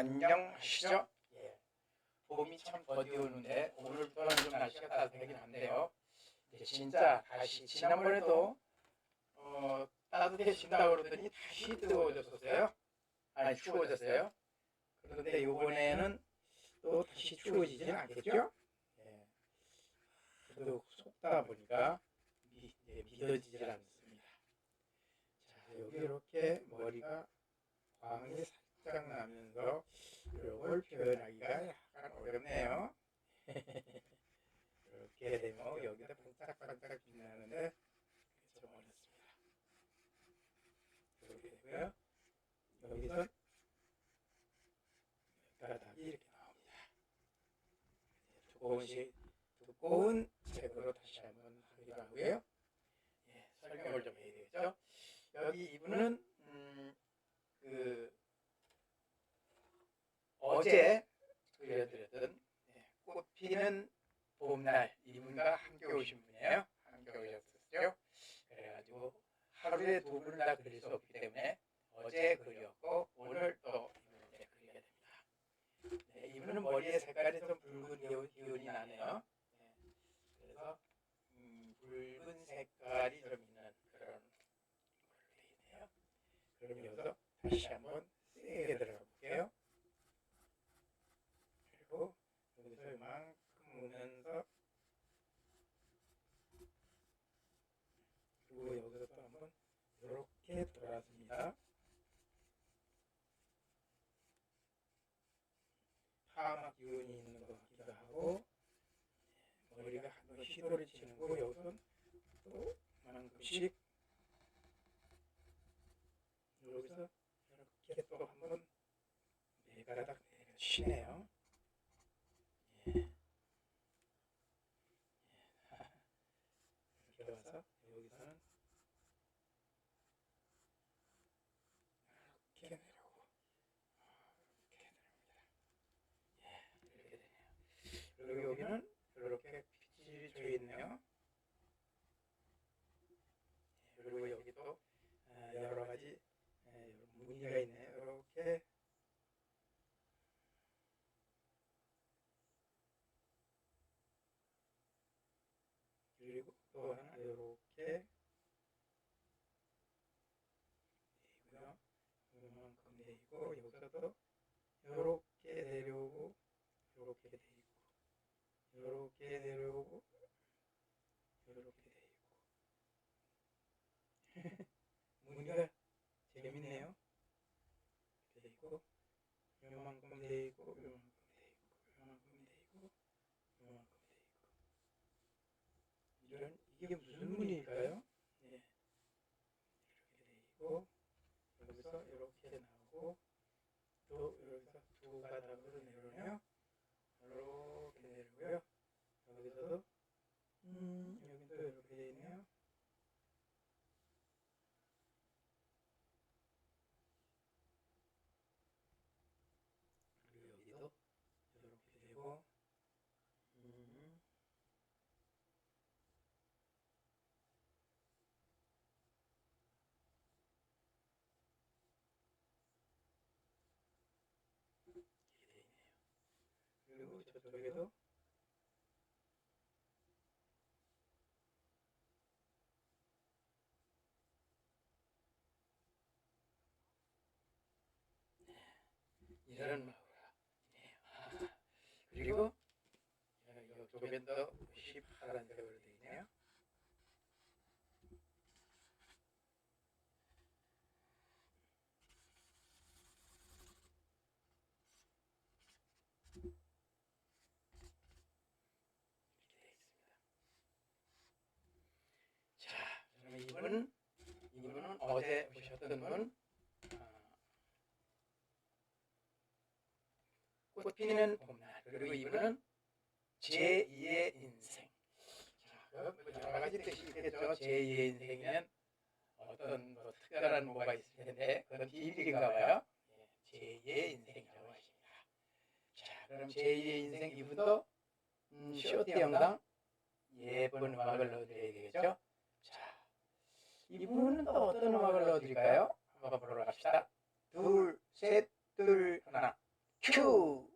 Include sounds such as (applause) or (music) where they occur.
안녕하시죠? 예. 봄이 참 거디오는데 오늘부터는 좀 날씨가 따뜻하긴 한데요. 이제 진짜 다시 지난번에도 어, 따뜻해진다고 그러더니 다시 뜨거워졌었어요. 아니 추워졌어요. 그런데 이번에는 또 다시 추워지지는 않겠죠? 예. 그래도 속다 보니까 미, 이제 믿어지질 않습니다. 자 여기 이렇게 머리가 광이 살짝 나면서 이걸 표현하기가 약간 어렵네요. (laughs) 이렇게 되면 여기다 반짝반짝 빛나는데 좀 어렵습니다. 이렇게 되고요. 여기서 가닥이 이렇게 나옵니다. 조금씩 두꺼운 색으로 다시 한번 하기로 하고요. 예, 설명을 좀 해야 되겠죠. 여기 이분은 음, 그 어제 그려드렸던 예, 꽃 피는 봄날 이분과 함께 오신 분이에요. 함께 오셨었죠. 그래가지고 하루에 두 분을 다 그릴 수 없기 때문에 어제 그렸고 오늘 또 이분을 그리게 됩니다. 네, 이분은 머리의 색깔이 좀 붉은 기운- 기운이 나네요. 네, 그래서 음, 붉은 색깔이 좀 있는 그런 걸로 되어 있네요. 그럼 여기서 다시 한번 세게 들어가 볼게요. 그리고 여기서 이만큼 오면서 그리고 여기서 또 한번 이렇게 돌아줍니다. 파마 기운이 있는 것 같기도 하고 머리가 한번 시도를 치는 거 여기서 또 만큼씩 여기서 이렇게 또 한번 네 가닥 내려치네요. 예. 이렇게 와서 여기서는 이렇게 내려오고 이렇게 내려옵니다. 예, 이렇게 되네요. 그리고 여기는 이렇게 빛이 져 있네요. 예, 그리고 여기도 아, 여러 가지 예, 무늬가 있네요. 이렇게 그리고 또 하나 이렇게 되고요. 이만큼 되고 여기서도 이렇게 내려오고 이렇게 돼 있고 이렇게 내려오고 이렇게 돼 있고 무늬가 재밌네요. 돼 있고 요만큼 돼 있고 요만큼 돼 있고 요만큼 돼 있고 요만큼 돼 있고 이런 이게 무슨 무늬일까요? 네. 이렇게 돼 있고 여기서 이렇게 나오고 또 여기서 두 가닥으로 내려오네요. 이렇게 내려오고요. 여기서도 음 여기도 이렇게 돼 있네요. 그리고 여기도 이렇게 되고 음. 이렇게 돼 있네요. 그리고 저쪽에도 이런. 네. 아, 그리고 더 옷이 파란색으로 되어 있네요. 이렇게 되어 있습니다. 자, 그러면 이분은 이분은 어제 오셨던 분? 아, 꽃 피는 봄날 그리고 이분은 제2의 인생. 여러 가지 뜻이 있겠죠. 제2의 인생이면 어떤 뭐 특별한 뭐가 있을 텐데 그건 비밀인가 봐요. 예, 제2의 인생이라고 하십니다. 자 그럼 제2의 인생 이분도 음, 쇼트 영상 예쁜 음악을 넣어드려야 되겠죠? 자 이분은 또 어떤 음악을 넣어드릴까요? 한번 보러 갑시다. 둘, 셋, 둘, 하나. 큐